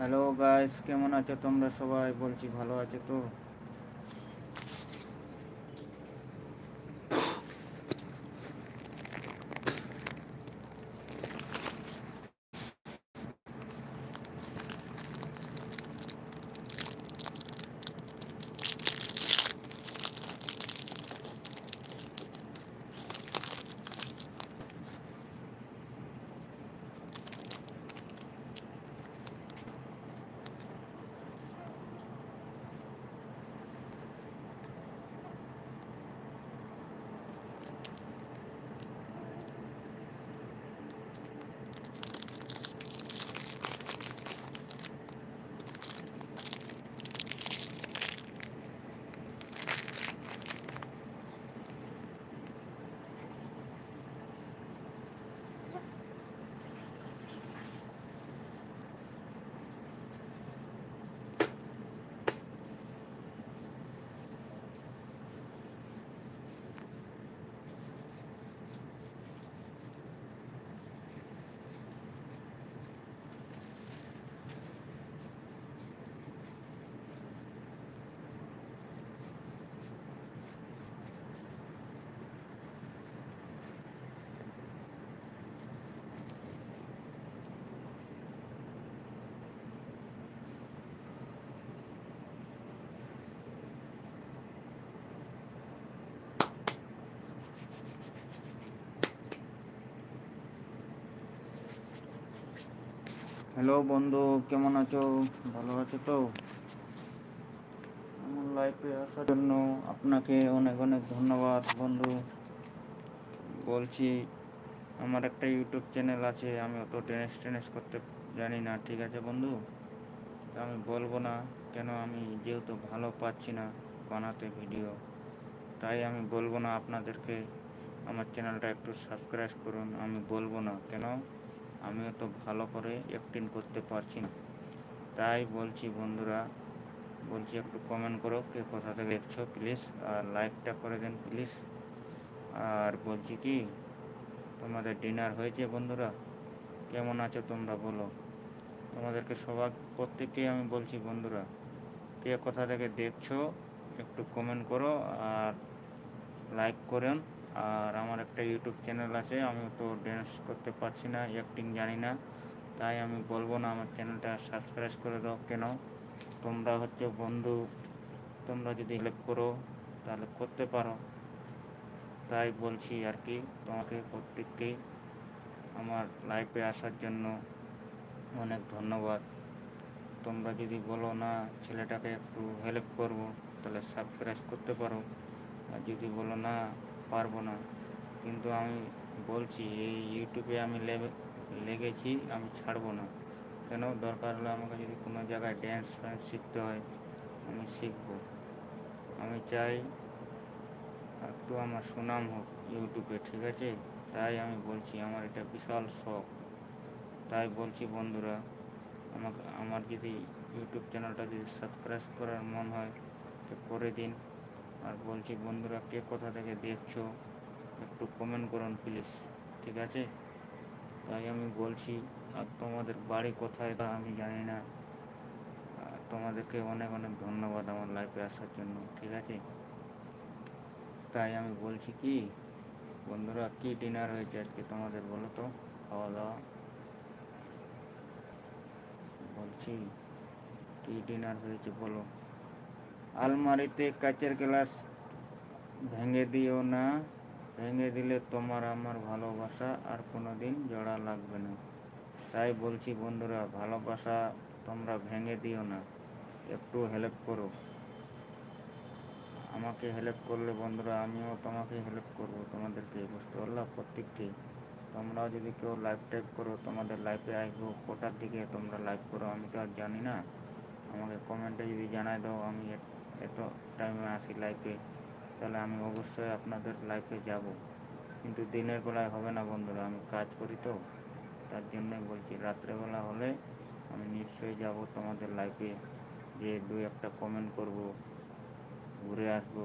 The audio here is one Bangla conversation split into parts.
হ্যালো গাইস কেমন আছো তোমরা সবাই? বলছি ভালো আছো তো? হ্যালো বন্ধু, কেমন আছো? ভালো আছো তো? আমার লাইফে আসার জন্য আপনাকে অনেক অনেক ধন্যবাদ, বন্ধু। বলছি, আমার একটা ইউটিউব চ্যানেল আছে, আমি অত টেনিস টেনিস করতে জানি না, ঠিক আছে, বন্ধু? তা আমি বলব না, কেন আমি যেহেতু ভালো পাচ্ছি না বানাতে ভিডিও তাই আমি বলব না আপনাদেরকে। আমার চ্যানেলটা একটু সাবস্ক্রাইব করুন, আমি বলব না, কেন? আমিও তো ভালো করে অ্যাক্টিং করতে পারছি না। তাই বলছি বন্ধুরা, বলছি একটু কমেন্ট করো কে কোথা থেকে দেখছ প্লিজ আর লাইকটা করে দেন প্লিজ আর বলছি কি, তোমাদের ডিনার হয়েছে বন্ধুরা? কেমন আছো তোমরা বলো? তোমাদেরকে সবার প্রত্যেককেই আমি বলছি বন্ধুরা, কে কোথা থেকে দেখছ একটু কমেন্ট করো আর লাইক করেন। আর আমার একটা ইউটিউব চ্যানেল আছে, আমি তো ড্যান্স করতে পারছি না অ্যাক্টিং জানি না, তাই আমি বলব না আমার চ্যানেলটা সাবস্ক্রাইব করে দাও। কেন? তোমরা হচ্ছে বন্ধু, তোমরা যদি হেল্প করো, তাহলে করতে পারো। তাই বলছি আর কি, তোমাকে প্রত্যেককেই আমার লাইফে আসার জন্য অনেক ধন্যবাদ। তোমরা যদি বলো না, ছেলেটাকে একটু হেল্প করব, তাহলে সাবস্ক্রাইব করতে পারো। আর যদি বলো না পারব না। কিন্তু আমি বলছি, এই ইউটিউবে আমি লেগেছি, আমি ছাড়বো না। কেন? দরকার হলে আমাকে যদি কোনো জায়গায় ড্যান্স ফ্যান্স শিখতে হয়, আমি শিখব। আমি চাই একটু আমার সুনাম হোক ইউটিউবে, ঠিক আছে? তাই আমি বলছি, আমার এটা বিশাল শখ। তাই বলছি, বন্ধুরা, আমাকে, আমার যদি ইউটিউব চ্যানেলটা যদি সাবস্ক্রাইব করার মন হয়, তো করে দিন। আর বলছি, বন্ধুরা, কে কোথা থেকে দেখছ, একটু কমেন্ট করুন প্লিজ ঠিক আছে? তাই আমি বলছি, আর তোমাদের বাড়ি কোথায় তা আমি জানি না। তোমাদেরকে অনেক অনেক ধন্যবাদ আমার লাইফে আসার জন্য, ঠিক আছে? তাই আমি বলছি কি, বন্ধুরা, কি ডিনার হয়েছে আজকে তোমাদের বলো তো খাওয়া দাওয়া বলছি, কি ডিনার হয়েছে বলো? আলমারিতে কাচের গ্লাস ভেঙে দিও না। ভেঙে দিলে তোমার আমার ভালোবাসা আর কোনো দিন জোড়া লাগবে না। তাই বলছি বন্ধুরা, ভালোবাসা তোমরা ভেঙে দিও না। একটু হেল্প করো। আমাকে হেল্প করলে বন্ধুরা, আমিও তোমাকে হেল্প করব তোমাদেরকে, বুঝতে পারলাম প্রত্যেককে। তোমরাও যদি কেউ লাইভ টাইপ করো, তোমাদের লাইফে আসব কোটার দিকে তোমরা লাইভ করো আমি তো আর জানি না। আমাকে কমেন্টে যদি জানাই দাও, আমি এত টাইমে আসি লাইফে তাহলে আমি অবশ্যই আপনাদের লাইফে যাব। কিন্তু দিনের বেলায় হবে না বন্ধুরা, আমি কাজ করি তো, তার জন্যই বলছি রাত্রেবেলা হলে আমি নিশ্চয়ই যাব তোমাদের লাইফে যে দু একটা কমেন্ট করব, ঘুরে আসব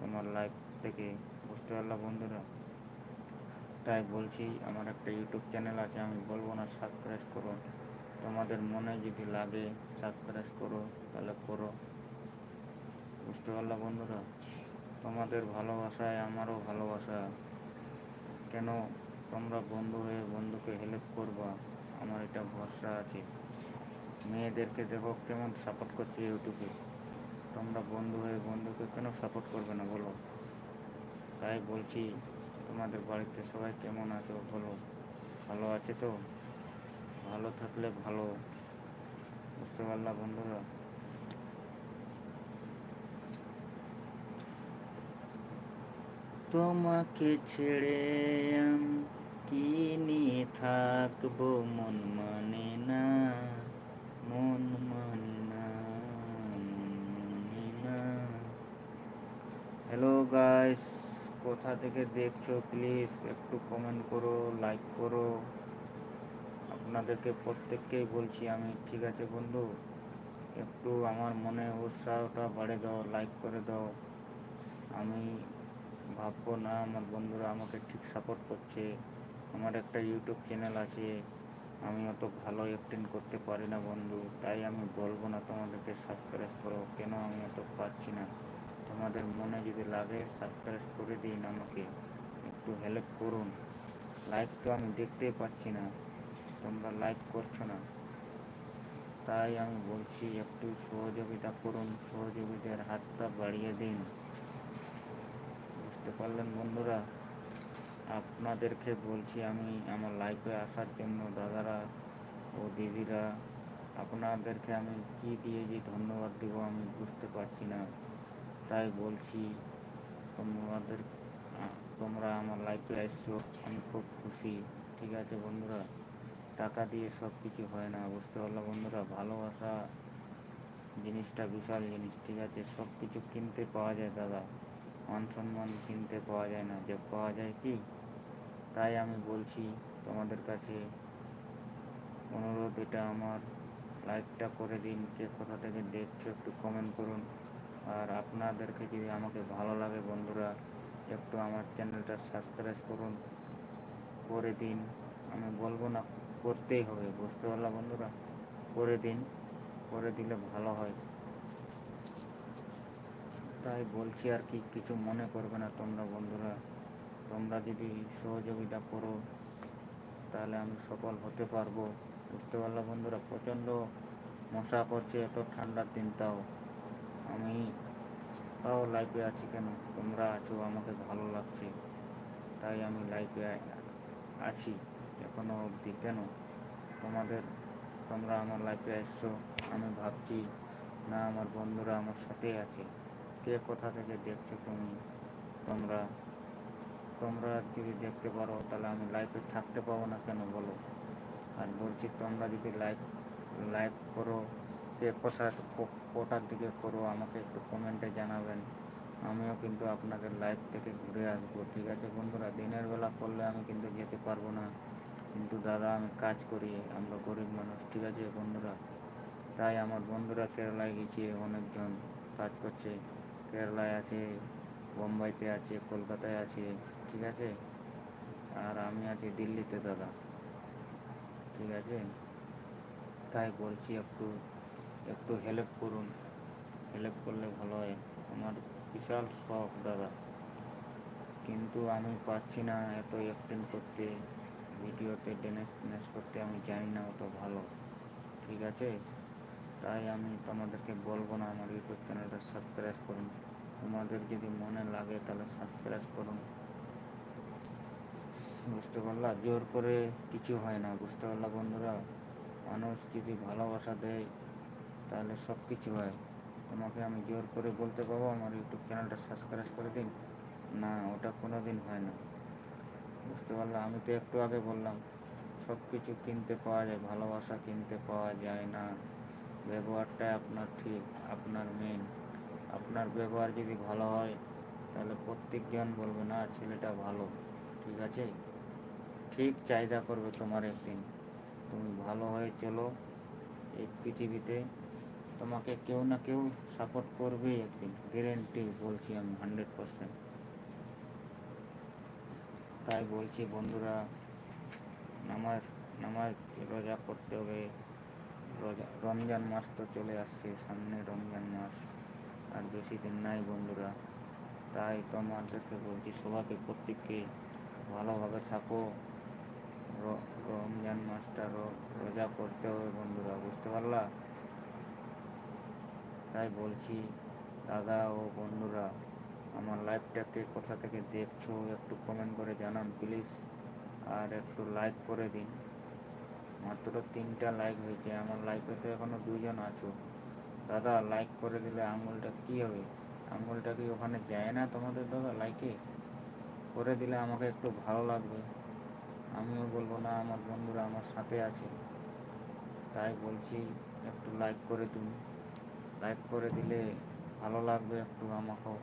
তোমার লাইফ থেকে, বুঝতে পারলাম বন্ধুরা? তাই বলছি, আমার একটা ইউটিউব চ্যানেল আছে, আমি বলব না সাবস্ক্রাইব করো। তোমাদের মনে যদি লাগে সাবস্ক্রাইব করো, তাহলে করো। বুঝতে পারলা বন্ধুরা? তোমাদের ভালোবাসায় আমারও ভালোবাসা। কেন তোমরা বন্ধু হয়ে বন্ধুকে হেল্প করবা? আমার এটা ভরসা আছে। মেয়েদেরকে দেখো কেমন সাপোর্ট করছে ইউটিউবে তোমরা বন্ধু হয়ে বন্ধুকে কেন সাপোর্ট করবে না বলো? তাই বলছি, তোমাদের বাড়িতে সবাই কেমন আছো বলো? ভালো আছে তো? ভালো থাকলে ভালো। বুঝতে পারলা বন্ধুরা? তোমাকে ছেড়ে আমি কি নিয়ে থাকব? মন মানে না, মন মানে না, মন মানে না। হ্যালো গাইস কোথা থেকে দেখছ? প্লিজ একটু কমেন্ট করো লাইক করো। আপনাদেরকে প্রত্যেককেই বলছি আমি, ঠিক আছে বন্ধু? একটু আমার মনে উৎসাহটা বাড়ে দাও লাইক করে দাও। আমি ভাববো না, আমার বন্ধুরা আমাকে ঠিক সাপোর্ট করছে, আমার একটা ইউটিউব চ্যানেল আছে, আমি অত ভালো অ্যাক্টিং করতে পারি না বন্ধু, তাই আমি বলব না তোমাদেরকে সাবস্ক্রাইব করো, কেন আমি অত পাচ্ছি না? তোমাদের মনে যদি লাগে সাবস্ক্রাইব করে দিন আমাকে, একটু হেল্প করুন। লাইক তো আমি দেখতেই পাচ্ছি না, তোমরা লাইক করছ না। তাই আমি বলছি একটু সহযোগিতা করুন সহযোগিতার হাতটা বাড়িয়ে দিন। বুঝতে পারলেন, বন্ধুরা, আপনাদেরকে বলছি আমি আমার লাইফে আসার জন্য দাদারা ও দিদিরা, আপনাদেরকে আমি কি দিয়ে যে ধন্যবাদ দেব আমি বুঝতে পারছি না। তাই বলছি, তোমাদের তোমরা আমার লাইফে এসছো, আমি খুব খুশি। ঠিক আছে বন্ধুরা, টাকা দিয়ে সব কিছু হয় না, বুঝতে পারল বন্ধুরা, ভালোবাসা জিনিসটা বিশাল জিনিস, ঠিক আছে? সব কিছু কিনতে পাওয়া যায় দাদা। মান সম্মান কিনতে পাওয়া যায় না। যে পাওয়া যায় কি? তাই আমি বলছি তোমাদের কাছে অনুরোধ, এটা আমার লাইকটা করে দিন। কে কোথা থেকে দেখছ একটু কমেন্ট করুন। আর আপনাদেরকে যদি আমাকে ভালো লাগে বন্ধুরা, একটু আমার চ্যানেলটা সাবস্ক্রাইব করুন। করে দিন। আমি বলব না, করতেই হবে। বুঝতে পারলাম বন্ধুরা? করে দিন। করে দিলে ভালো হয়। তাই বলছি আর কি, কিছু মনে করবে না তোমরা বন্ধুরা। তোমরা যদি সহযোগিতা করো, তাহলে আমি সফল হতে পারব। বুঝতে পারলাম বন্ধুরা? প্রচণ্ড মশা করছে, এত ঠান্ডার দিন তাও। আমি তাও লাইফে আছি কেন? তোমরা আছো, আমাকে ভালো লাগছে। তাই আমি লাইফে আছি এখনও অবধি, কেন? তোমাদের, তোমরা আমার লাইফে এসছো, আমি ভাবছি না আমার বন্ধুরা আমার সাথেই আছে। কে কোথা থেকে দেখছ তুমি, তোমরা তোমরা যদি দেখতে পারো, তাহলে আমি লাইফে থাকতে পাবো না কেন বলো? আর বলছি, তোমরা যদি লাইক লাইক করো কে কোথা কো- কোটার দিকে করো, আমাকে একটু কমেন্টে জানাবেন। আমিও কিন্তু আপনাদের লাইফ থেকে ঘুরে আসব, ঠিক আছে বন্ধুরা? দিনের বেলা করলে আমি কিন্তু যেতে পারব না। কিন্তু দাদা, আমি কাজ করি, আমরা গরিব মানুষ, ঠিক আছে বন্ধুরা? তাই আমার বন্ধুরা কেরালায় গেছে অনেকজন কাজ করছে। কেরালায় আছে, বোম্বাইতে আছে, কলকাতায় আছে, ঠিক আছে? আর আমি আছি দিল্লিতে, দাদা, ঠিক আছে? তাই বলছি একটু একটু হেল্প করুন। হেল্প করলে ভালো হয়। আমার বিশাল শখ, দাদা। কিন্তু আমি পাচ্ছি না এত অ্যাক্টিং করতে। ভিডিওতে ড্যান্স ড্যান্স করতে আমি জানি না অত ভালো, ঠিক আছে? তাই আমি তোমাদেরকে বলব না আমার ইউটিউব চ্যানেলটা সাবস্ক্রাইব করুন। তোমাদের যদি মনে লাগে তাহলে সাবস্ক্রাইব করুন। বুঝতে পারলা? জোর করে কিছু হয় না, বুঝতে পারলা বন্ধুরা? মানুষ যদি ভালোবাসা দেয়, তাহলে সব কিছু হয়। তোমাকে আমি জোর করে বলতে পারব, আমার ইউটিউব চ্যানেলটা সাবস্ক্রাইব করে দিন। না, ওটা কোনো দিন হয় না। বুঝতে পারলাম আমি তো একটু আগে বললাম সব কিছু কিনতে পাওয়া যায়, ভালোবাসা কিনতে পাওয়া যায় না। ব্যবহারটাই আপনার ঠিক, আপনার মেন আপনার ব্যবহার যদি ভালো হয়, তাহলে প্রত্যেকজন বলবে, না, ছেলেটা ভালো। ঠিক আছে? ঠিক চাহিদা করবে তোমার একদিন। তুমি ভালো হয়ে চলো এই পৃথিবীতে। তোমাকে কেউ না কেউ সাপোর্ট করবে একদিন গ্যারেন্টি বলছি আমি হান্ড্রেড পারসেন্ট তাই বলছি বন্ধুরা, নামাজ নামাজ রোজা করতে হবে। রমজান মাস তো চলে আসছে, সামনে রমজান মাস। আর বেশি দিন নাই বন্ধুরা। তাই তোমাদেরকে বলছি, সবাইকে, প্রত্যেককে ভালোভাবে থাকো। রমজান মাসটা রোজা করতে হবে বন্ধুরা, বুঝতে পারলা? তাই বলছি, দাদা ও বন্ধুরা, আমার লাইভটাকে কোথা থেকে দেখছ একটু কমেন্ট করে জানান প্লিজ আর একটু লাইক করে দিন। মাত্র তিনটা লাইক হয়েছে, আমার লাইফে তো এখনও দুজন আছো। দাদা লাইক করে দিলে আঙুলটা কী হবে? আঙুলটা কি ওখানে যায় না তোমাদের দাদা লাইকে করে দিলে আমাকে একটু ভালো লাগবে। আমিও বলব না, আমার বন্ধুরা আমার সাথে আছে। তাই বলছি, একটু লাইক করে দিন। লাইক করে দিলে ভালো লাগবে একটু আমাকেও।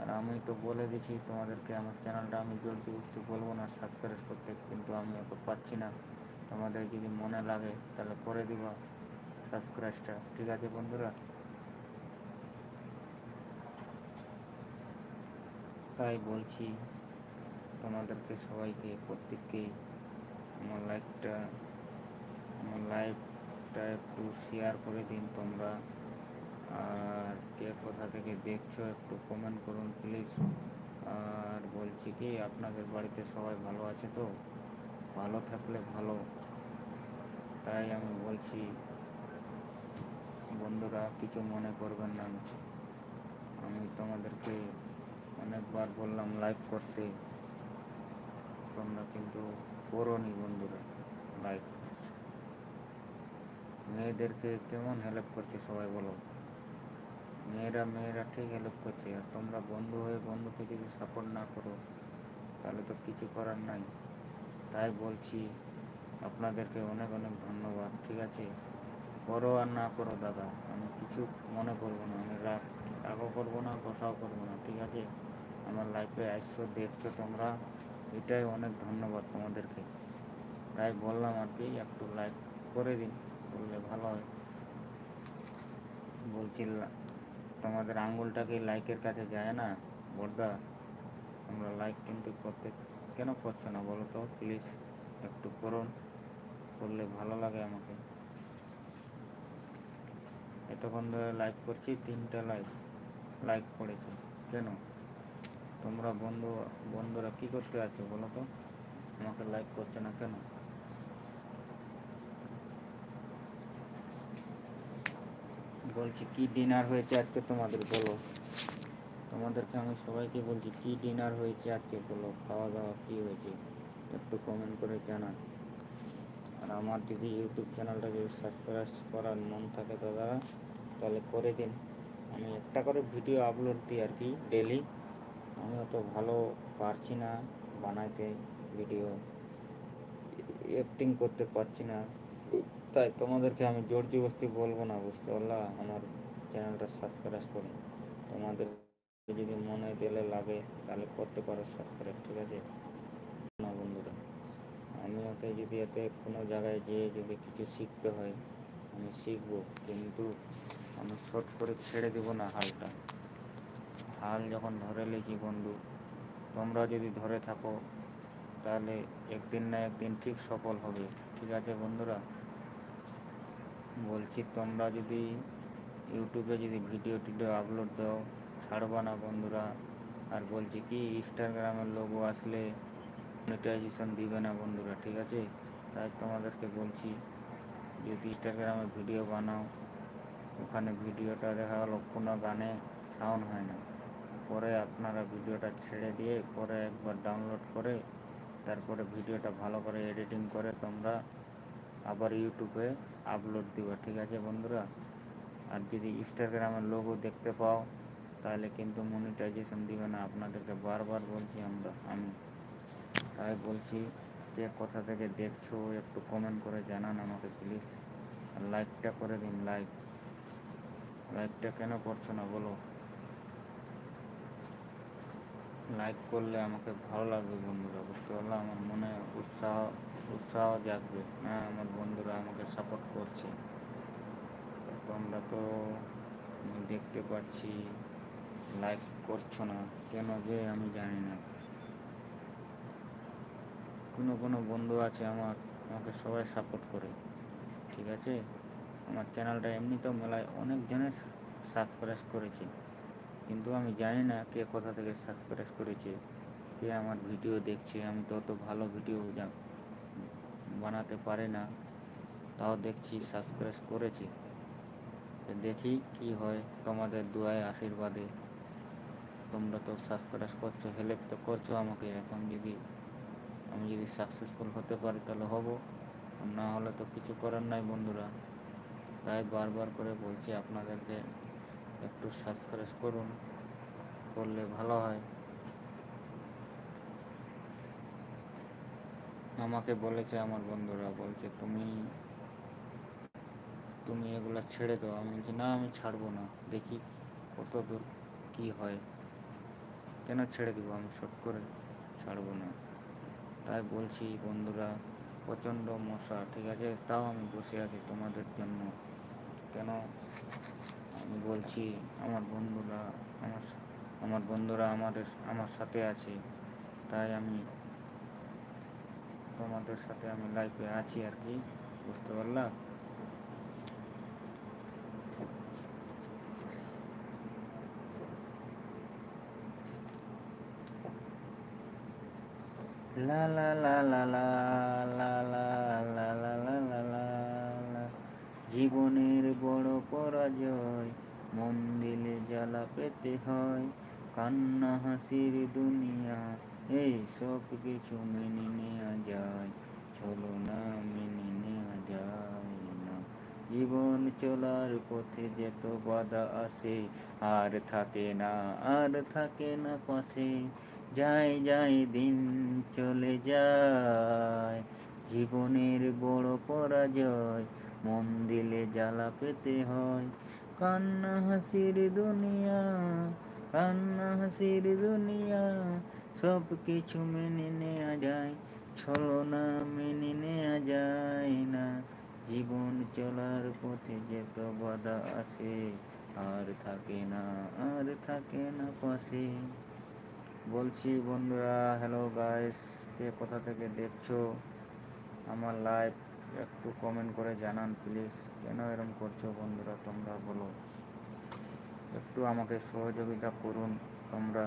আর আমি তো বলে দিছি তোমাদেরকে, আমার চ্যানেলটা আমি জলদি বুঝতে বলব না সাবস্ক্রাইব করতে কিন্তু আমি অত পাচ্ছি না। তোমাদের যদি মনে লাগে, তাহলে করে দিবা সাবস্ক্রাইবটা ঠিক আছে বন্ধুরা? তাই বলছি, তোমাদেরকে, সবাইকে, প্রত্যেককে আমার লাইভটা আমার লাইভটা একটু শেয়ার করে দিন তোমরা। আর কে কোথা থেকে দেখছ, একটু কমেন্ট করুন প্লিজ আর বলছি কি, আপনাদের বাড়িতে সবাই ভালো আছে তো? ভালো থাকলে ভালো। তাই আমি বলছি, বন্ধুরা, কিছু মনে করবেন না। আমি তোমাদেরকে অনেকবার বললাম লাইভ করতে। তোমরা কিন্তু করোনি বন্ধুরা লাইভ মেয়েদেরকে কেমন হেল্প করছে সবাই বলো। মেয়েরা মেয়েরা ঠিক হেল্প করছে। আর তোমরা বন্ধু হয়ে বন্ধুকে যদি সাপোর্ট না করো, তাহলে তো কিছু করার নাই। তাই বলছি আপনাদেরকে অনেক অনেক ধন্যবাদ, ঠিক আছে? করো আর না করো দাদা, আমি কিছু মনে করব না, আমি রাগ, রাগও করব না গোসাও করব না, ঠিক আছে? আমার লাইফে আসছো, দেখছ তোমরা, এটাই অনেক ধন্যবাদ তোমাদেরকে। তাই বললাম আর কি, একটু লাইক করে দিন, করলে ভালো হয়। বলছি, তোমাদের আঙ্গুলটা কি লাইকের কাছে যায় না, বর্দা? তোমরা লাইক কিন্তু করতে কেন করছ না বলো তো প্লিজ একটু করুন। করলে ভালো লাগে আমাকে। এতক্ষণ ধরে লাইক করছি, তিনটা লাইক লাইক পড়েছে কেন? তোমরা বন্ধু, বন্ধুরা কি করতে আছো বলো তো? আমাকে লাইক করছে না কেন? বলছি, কি ডিনার হয়েছে আজকে তোমাদের বলো? তোমাদেরকে আমি সবাইকে বলছি, কি ডিনার হয়েছে আজকে বলো? খাওয়া দাওয়া কি হয়েছে? একটু কমেন্ট করে জানান আর আমার যদি ইউটিউব চ্যানেলটা যদি সাবস্ক্রাইব করার মন থাকে দাদারা, তাহলে করে দিন। আমি একটা করে ভিডিও আপলোড দিই আর কি ডেলি আমি অত ভালো পারছি না বানাইতে ভিডিও অ্যাক্টিং করতে পারছি না। তাই তোমাদেরকে আমি জোর জবস্তি বলব না, বুঝতে পারলা? আমার চ্যানেলটা সাবস্ক্রাইব করুন। তোমাদের যদি মনে দিলে লাগে, তাহলে করতে পারো সাবস্ক্রাইব ঠিক আছে? আমি ওকে যদি এতে কোনো জায়গায় যেয়ে যদি কিছু শিখতে হয়, আমি শিখব। কিন্তু আমি শর্ট করে ছেড়ে দেবো না হালটা। হাল যখন ধরে লেছি বন্ধু, তোমরা যদি ধরে থাকো, তাহলে একদিন না একদিন ঠিক সফল হবে। ঠিক আছে বন্ধুরা? বলছি তোমরা যদি ইউটিউবে যদি ভিডিও টিডিও আপলোড দাও, ছাড়বা না বন্ধুরা। আর বলছি কি, ইনস্টাগ্রামের লোগো আসলে মনিটাইজেশন দিবে না বন্ধুরা, ঠিক আছে? তাই তোমাদেরকে বলছি, যদি ইনস্টাগ্রামে ভিডিও বানাও, ওখানে ভিডিওটা দেখা গেলো কোনো গানে সাউন্ড হয় না। পরে আপনারা ভিডিওটা ছেড়ে দিয়ে পরে একবার ডাউনলোড করে, তারপরে ভিডিওটা ভালো করে এডিটিং করে তোমরা আবার ইউটিউবে আপলোড দিবা, ঠিক আছে বন্ধুরা? আর যদি ইনস্টাগ্রামের লোগো দেখতে পাও, তাহলে কিন্তু মনিটাইজেশন দিবে না। আপনাদেরকে বারবার বলছি আমরা, আমি। তাই বলছি যে কোথা থেকে দেখছ একটু কমেন্ট করে জানান আমাকে প্লিজ লাইকটা করে দিন লাইক লাইকটা কেন করছ না বলো? লাইক করলে আমাকে ভালো লাগবে বন্ধুরা, বুঝতে পারল আমার মনে উৎসাহ উৎসাহ জাগবে। হ্যাঁ আমার বন্ধুরা আমাকে সাপোর্ট করছে। তোমরা তো দেখতে পাচ্ছি লাইক করছ না। কেন যে আমি জানি না। কোনো কোনো বন্ধু আছে আমার, আমাকে সবাই সাপোর্ট করে, ঠিক আছে? আমার চ্যানেলটা এমনিতেও মেলায় অনেক জনের সাবস্ক্রাইব করেছে, কিন্তু আমি জানি না কে কোথা থেকে সাবস্ক্রাইব করেছে, কে আমার ভিডিও দেখছে, আমি তো অত ভালো ভিডিও বানাতে পারি না, তাও দেখছি সাবস্ক্রাইব করেছে। দেখি কি হয়, তোমাদের দুয়ায় আশীর্বাদে। তোমরা তো সাবস্ক্রাইব করছ হেল্প তো করছ আমাকে, এখন যদি আমি যদি সাকসেসফুল হতে পারি তাহলে হব। না হলে তো কিছু করার নাই বন্ধুরা। তাই বারবার করে বলছি আপনাদেরকে, একটু সাবস্ক্রাইব করুন, করলে ভালো হয়। আমাকে বলেছে আমার বন্ধুরা, বলছে, তুমি তুমি এগুলা ছেড়ে দাও। আমি বলছি, না, আমি ছাড়বো না। দেখি কত দূর কী হয়। কেন ছেড়ে দেবো? আমি শট করে ছাড়বো না। তাই বলছি বন্ধুরা, প্রচণ্ড মশা, ঠিক আছে? তাও আমি বসে আছি তোমাদের জন্য। কেন? আমি বলছি আমার বন্ধুরা, আমার আমার বন্ধুরা আমাদের, আমার সাথে আছে। তাই আমি তোমাদের সাথে আমি লাইফে আছি আর কি, বুঝতে পারলা? লা লা লা লা লা লা লা লা লা লা লা লা লা। জীবনের বড় পরাজয় মন দিলে জ্বালা পেতে হয় কান্না হাসির দুনিয়া এই সব কিছু মেনে নেওয়া যায় চলো না মেনে নেওয়া যায় না জীবন চলার পথে যেত বাধা আসে আর থাকে না আর থাকে না পাশে যায় যায় দিন চলে যায়। জীবনের বড় পরাজয়, মন দিলে জ্বালা পেতে হয়। কান্না হাসির দুনিয়া, কান্না হাসির দুনিয়া সব কিছু মেনে নেওয়া যায়, ছলনা মেনে নেওয়া যায় না। জীবন চলার পথে যেত বাধা আসে, আর থাকে না, আর থাকে না পাশে। বলছি, বন্ধুরা হ্যালো গাইস কে কোথা থেকে দেখছ? আমার লাইভ একটু কমেন্ট করে জানান প্লিজ কেন এরম করছ বন্ধুরা, তোমরা বলো। একটু আমাকে সহযোগিতা করুন তোমরা।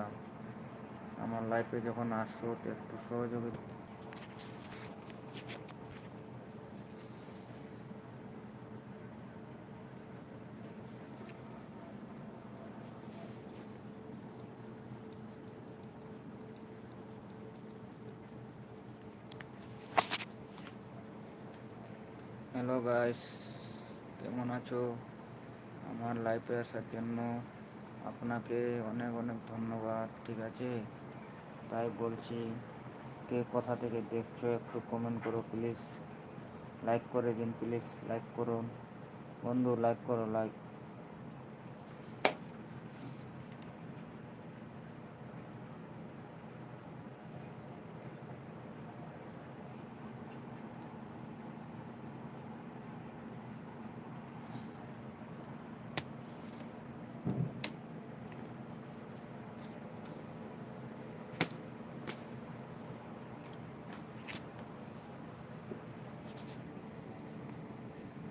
আমার লাইফে যখন আসছো একটু সহযোগিতা হ্যালো গাইস কেমন আছো? আমার লাইফে আসার জন্য আপনাকে অনেক অনেক ধন্যবাদ, ঠিক আছে? তাই বলছি, কে কোথা থেকে দেখছ একটু কমেন্ট করো প্লিজ লাইক করে দিন প্লিজ লাইক করুন। বন্ধু লাইক করো লাইক